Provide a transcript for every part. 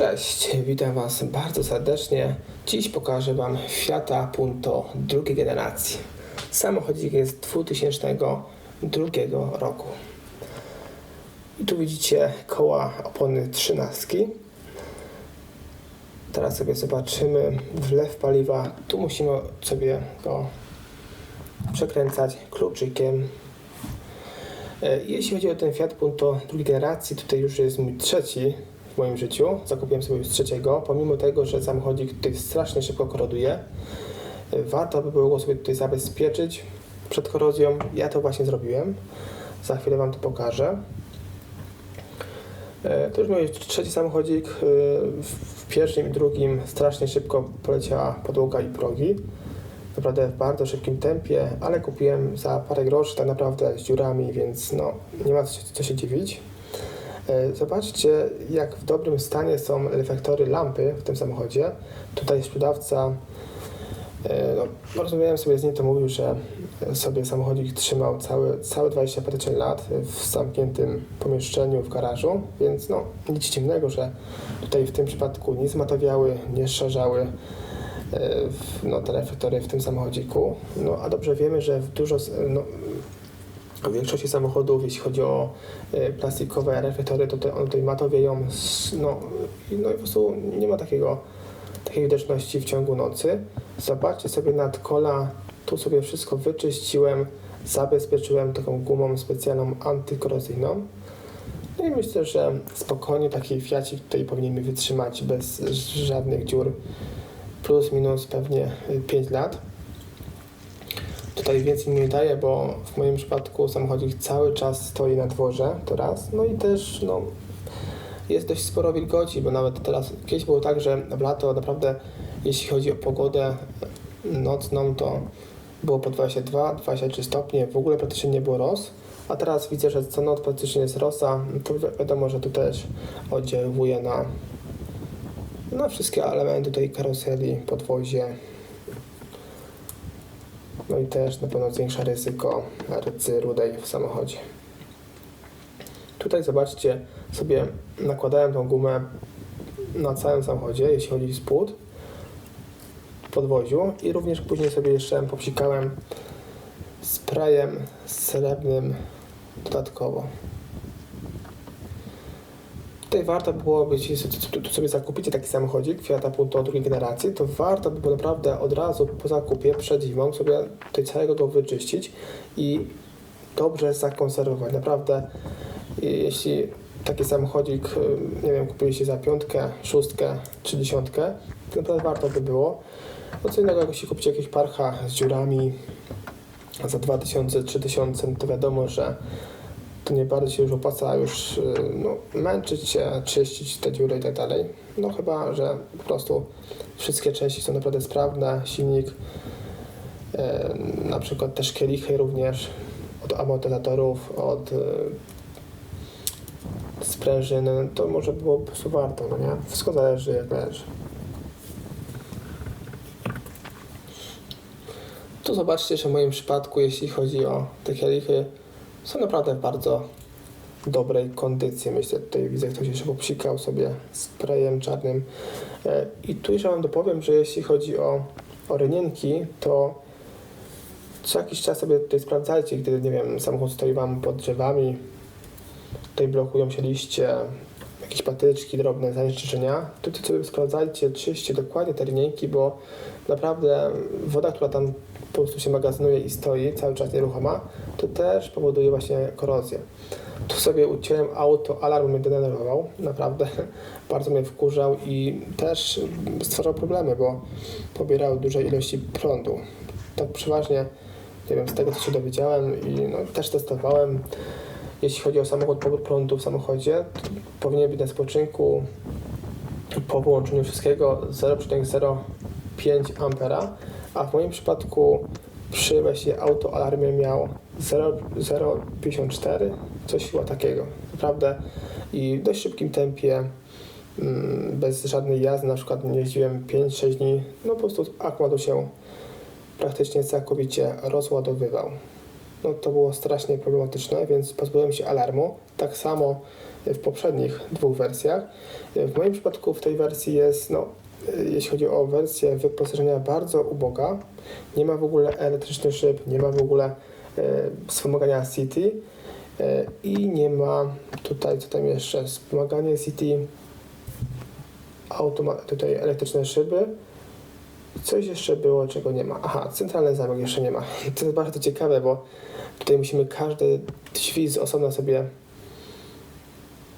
Cześć, witam Was bardzo serdecznie. Dziś pokażę Wam Fiata Punto drugiej generacji. Samochodzik jest 2002 roku. I tu widzicie koła opony 13. Teraz sobie zobaczymy wlew paliwa. Tu musimy sobie go przekręcać kluczykiem. E, Jeśli chodzi o ten Fiat Punto drugiej generacji, tutaj już jest mój trzeci w moim życiu. Zakupiłem sobie już trzeciego, pomimo tego, że samochodzik tutaj strasznie szybko koroduje. Warto by było sobie tutaj zabezpieczyć przed korozją. Ja to właśnie zrobiłem. Za chwilę Wam to pokażę. E, To już mój trzeci samochodzik. E, W pierwszym i drugim strasznie szybko poleciała podłoga i progi. Naprawdę w bardzo szybkim tempie, ale kupiłem za parę groszy tak naprawdę z dziurami, więc no nie ma co, się- co się dziwić. E, Zobaczcie, jak w dobrym stanie są reflektory lampy w tym samochodzie. Tutaj sprzedawca, e, no, rozmawiałem sobie z nim, to mówił, że sobie samochodzik trzymał całe, całe 25 lat w zamkniętym pomieszczeniu w garażu, więc no nic dziwnego, że tutaj w tym przypadku nie zmatowiały, nie szarzały e, no, te reflektory w tym samochodziku. No a dobrze wiemy, że dużo, no, w większości samochodów, jeśli chodzi o e, plastikowe reflektory, to te, one tutaj matowieją, s- no, no i po prostu nie ma takiego, takiej widoczności w ciągu nocy. Zobaczcie sobie nad kola, tu sobie wszystko wyczyściłem, zabezpieczyłem taką gumą specjalną antykorozyjną. No i myślę, że spokojnie taki Fiacik tutaj powinien mi wytrzymać bez żadnych dziur. Plus minus pewnie 5 lat. Tutaj więcej mi nie daje, bo w moim przypadku samochodzik cały czas stoi na dworze, to raz. No i też no, jest dość sporo wilgoci, bo nawet teraz kiedyś było tak, że w lato naprawdę jeśli chodzi o pogodę nocną, to było po 22, 23 stopnie, w ogóle praktycznie nie było roz. A teraz widzę, że co noc praktycznie jest rosa, no to wi- wiadomo, że to też oddziałuje na, na wszystkie elementy tej karoserii, podwozie. No i też na pewno zwiększa ryzyko rdzy rudej w samochodzie. Tutaj zobaczcie, sobie nakładałem tą gumę na całym samochodzie, jeśli chodzi o spód podwoziu i również później sobie jeszcze popsikałem sprayem srebrnym dodatkowo. Tutaj warto byłoby, jeśli sobie zakupicie taki samochodzik Fiata Punto drugiej generacji, to warto by było naprawdę od razu po zakupie, przed zimą, sobie tutaj całego go wyczyścić i dobrze zakonserwować. Naprawdę, i jeśli taki samochodzik, y, nie wiem, kupiliście za piątkę, szóstkę czy dziesiątkę, to naprawdę warto by było. No co innego, jak kupicie jakieś parcha z dziurami za 2000-3000, to wiadomo, że to nie bardzo się już opłaca już y, no, męczyć się, czyścić te dziury i tak dalej. No chyba, że po prostu wszystkie części są naprawdę sprawne, silnik, e, na przykład też kielichy również od amortyzatorów, od e, sprężyny, to może było po prostu warto, no nie? Wszystko zależy jak leży. Tu zobaczcie, że w moim przypadku, jeśli chodzi o te kielichy, są naprawdę w bardzo dobrej kondycji. Myślę, tutaj widzę, ktoś jeszcze popsikał sobie sprayem czarnym. E, I tu jeszcze wam dopowiem, że jeśli chodzi o, o rynienki, to co jakiś czas sobie tutaj sprawdzajcie, gdy, nie wiem, samochód stoi wam pod drzewami, tutaj blokują się liście, jakieś patyczki, drobne zanieczyszczenia, ty sobie sprawdzajcie, czyście dokładnie te rynienki, bo naprawdę woda, która tam po prostu się magazynuje i stoi cały czas nieruchoma, to też powoduje właśnie korozję. Tu sobie uciąłem auto, alarm mnie denerwował, naprawdę bardzo mnie wkurzał i też stwarzał problemy, bo pobierał duże ilości prądu. Tak przeważnie, nie wiem, z tego co się dowiedziałem i no, też testowałem, jeśli chodzi o samochód, pobór prądu w samochodzie, powinien być na spoczynku po wyłączeniu wszystkiego 0,05 ampera, a w moim przypadku przy właśnie autoalarmie miał 0,54, coś chyba takiego. Naprawdę i w dość szybkim tempie, mm, bez żadnej jazdy, na przykład nie jeździłem 5-6 dni, no po prostu akumulator się praktycznie całkowicie rozładowywał. No to było strasznie problematyczne, więc pozbyłem się alarmu. tak samo w poprzednich dwóch wersjach. W moim przypadku w tej wersji jest, no, jeśli chodzi o wersję wyposażenia, bardzo uboga. Nie ma w ogóle elektrycznych szyb, nie ma w ogóle e, wspomagania City e, i nie ma tutaj, co tam jeszcze, wspomaganie City, automa- tutaj elektryczne szyby. Coś jeszcze było, czego nie ma. Aha, centralny zamek jeszcze nie ma. To jest bardzo ciekawe, bo tutaj musimy każde drzwi z osobna sobie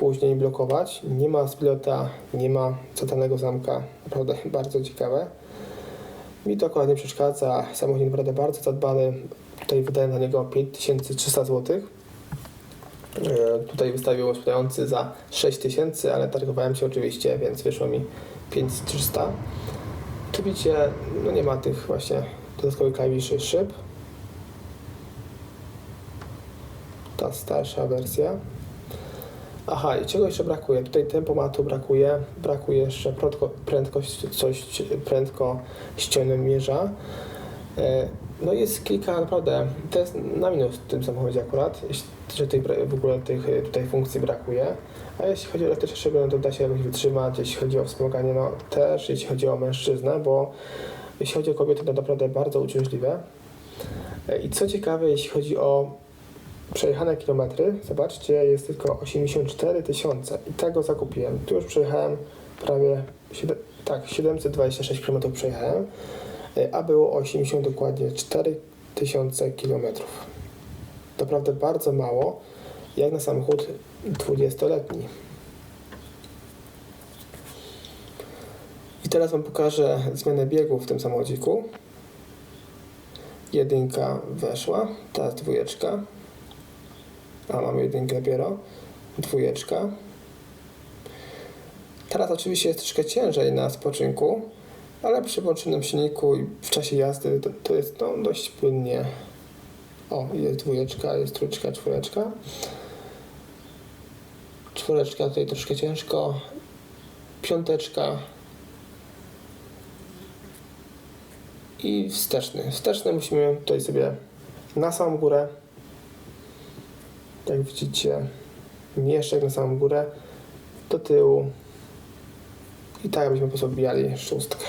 później blokować. Nie ma spilota, nie ma centralnego zamka. Naprawdę bardzo ciekawe. Mi to akurat nie przeszkadza. Samochód naprawdę bardzo zadbany. Tutaj wydałem na niego 5300 zł. E, Tutaj wystawił sprzedający za 6000, ale targowałem się oczywiście, więc wyszło mi 5300. Oczywiście no nie ma tych właśnie dodatkowych klawiszy szyb. Ta starsza wersja. Aha, i czego jeszcze brakuje? Tutaj tempomatu brakuje, brakuje jeszcze prędko, prędkość, coś prędkościomierza. E, No jest kilka naprawdę, to jest na minus w tym samochodzie akurat, że tej, w ogóle tych e, tutaj funkcji brakuje. A jeśli chodzi o elektryczne szyby, to da się jakoś wytrzymać, jeśli chodzi o wspomaganie, no też, jeśli chodzi o mężczyznę, bo jeśli chodzi o kobiety, to naprawdę bardzo uciążliwe. E, I co ciekawe, jeśli chodzi o przejechane kilometry, zobaczcie, jest tylko 84 tysiące i tego zakupiłem. Tu już przejechałem prawie, tak, 726 km przejechałem, e, a było 80 dokładnie 4 tysiące kilometrów. Naprawdę bardzo mało, jak na samochód 20-letni. I teraz Wam pokażę zmianę biegów w tym samochodziku. Jedynka weszła, teraz dwójeczka. A mamy jedynkę dopiero. Dwójeczka. Teraz oczywiście jest troszkę ciężej na spoczynku, ale przy włączonym silniku i w czasie jazdy to, to jest no, dość płynnie. O, jest dwójeczka, jest trójeczka, czwóreczka. Czwóreczka tutaj troszkę ciężko. Piąteczka. I wsteczny. Wsteczny musimy tutaj sobie na samą górę jak widzicie, jak na samą górę, do tyłu i tak byśmy po prostu szóstkę.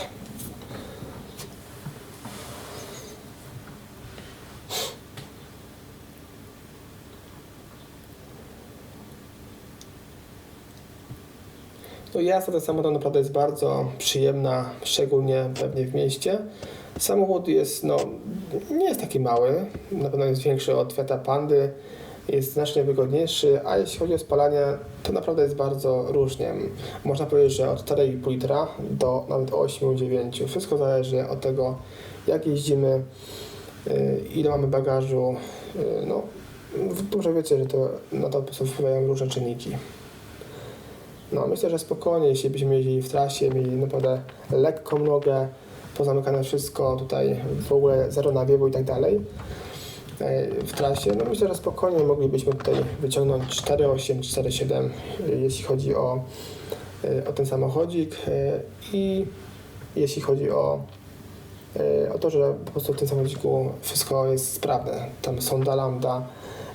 No jazda tym samochodem naprawdę jest bardzo przyjemna, szczególnie pewnie w mieście. Samochód jest, no, nie jest taki mały, na pewno jest większy od Fiata Pandy, jest znacznie wygodniejszy, a jeśli chodzi o spalanie, to naprawdę jest bardzo różnie. Można powiedzieć, że od 4,5 litra do nawet 8-9. Wszystko zależy od tego, jak jeździmy, y, ile mamy bagażu. y, No, dobrze wiecie, że to na to wpływają różne czynniki. No, myślę, że spokojnie, jeśli byśmy jeździli w trasie, mieli naprawdę lekką nogę, pozamykane wszystko, tutaj w ogóle zero nawiewu i tak dalej w trasie, no myślę, że spokojnie moglibyśmy tutaj wyciągnąć 4,8, 4,7 e, jeśli chodzi o, e, o ten samochodzik e, i jeśli chodzi o, e, o to, że po prostu w tym samochodziku wszystko jest sprawne. Tam sonda lambda,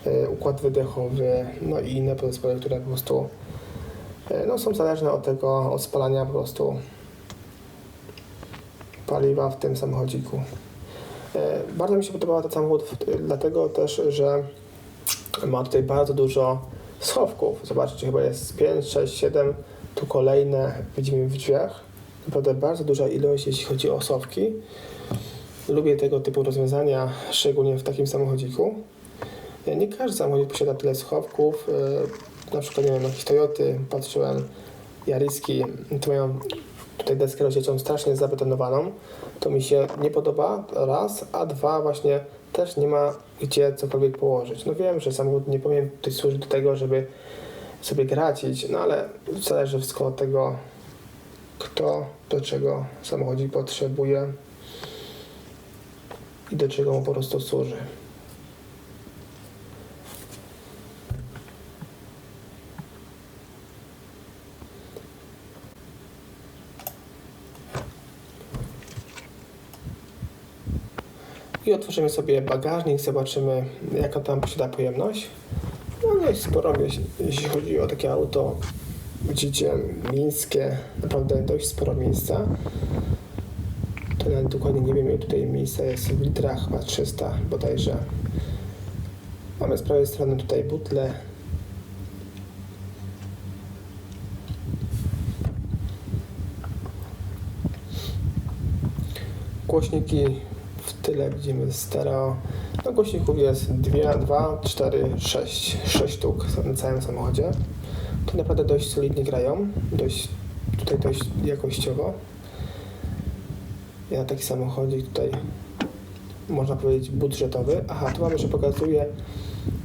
e, układ wydechowy, no i inne podzespoły, które po prostu e, no, są zależne od tego, od spalania po prostu paliwa w tym samochodziku. E, Bardzo mi się podobał ten samochód, dlatego też, że ma tutaj bardzo dużo schowków. Zobaczcie, chyba jest 5, 6, 7, tu kolejne widzimy w drzwiach. Naprawdę bardzo duża ilość, jeśli chodzi o schowki. Lubię tego typu rozwiązania, szczególnie w takim samochodziku. E, Nie każdy samochód posiada tyle schowków. E, Na przykład, nie wiem, jakieś Toyoty, patrzyłem, Jariski, to mają tutaj deskę rozdzielczą strasznie zabetonowaną. To mi się nie podoba, raz, a dwa właśnie też nie ma gdzie cokolwiek położyć. No wiem, że samochód nie powinien tutaj służyć do tego, żeby sobie gracić, no ale zależy wszystko od tego, kto do czego samochodzik potrzebuje i do czego mu po prostu służy. I otworzymy sobie bagażnik, zobaczymy jaką tam posiada pojemność. No dość sporo, jeśli, chodzi o takie auto, widzicie, miejskie, naprawdę dość sporo miejsca. To nawet dokładnie nie wiem, ile tutaj miejsca jest w litrach, chyba 300 bodajże. Mamy z prawej strony tutaj butle. Głośniki tyle widzimy stereo. No głośników jest 2, 2, 4, 6, 6 sztuk na całym samochodzie. To naprawdę dość solidnie grają, dość, tutaj dość jakościowo. Ja taki samochodzik tutaj można powiedzieć budżetowy. Aha, tu mamy, że pokazuje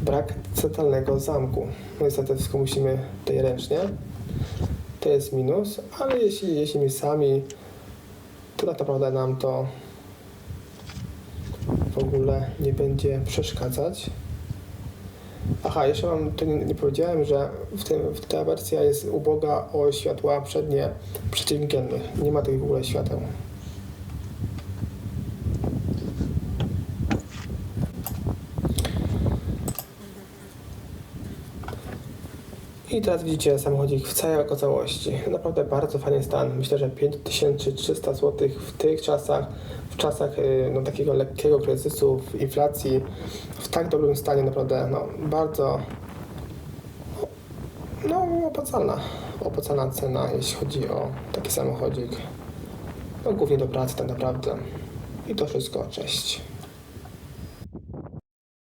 brak centralnego zamku. No niestety wszystko musimy tutaj ręcznie. To jest minus, ale jeśli jeździmy sami, to tak naprawdę nam to ogóle nie będzie przeszkadzać. Aha, jeszcze wam to nie, nie powiedziałem, że w tym, w ta wersja jest uboga o światła przednie przeciwmgielne. Nie ma tych w ogóle świateł. I teraz widzicie samochodzik w całej okazałości. Naprawdę bardzo fajny stan. Myślę, że 5300 zł w tych czasach, w czasach y, no, takiego lekkiego kryzysu, w inflacji, w tak dobrym stanie naprawdę no, bardzo no, opłacalna. Opłacalna cena, jeśli chodzi o taki samochodzik. No, głównie do pracy tak naprawdę. I to wszystko. Cześć.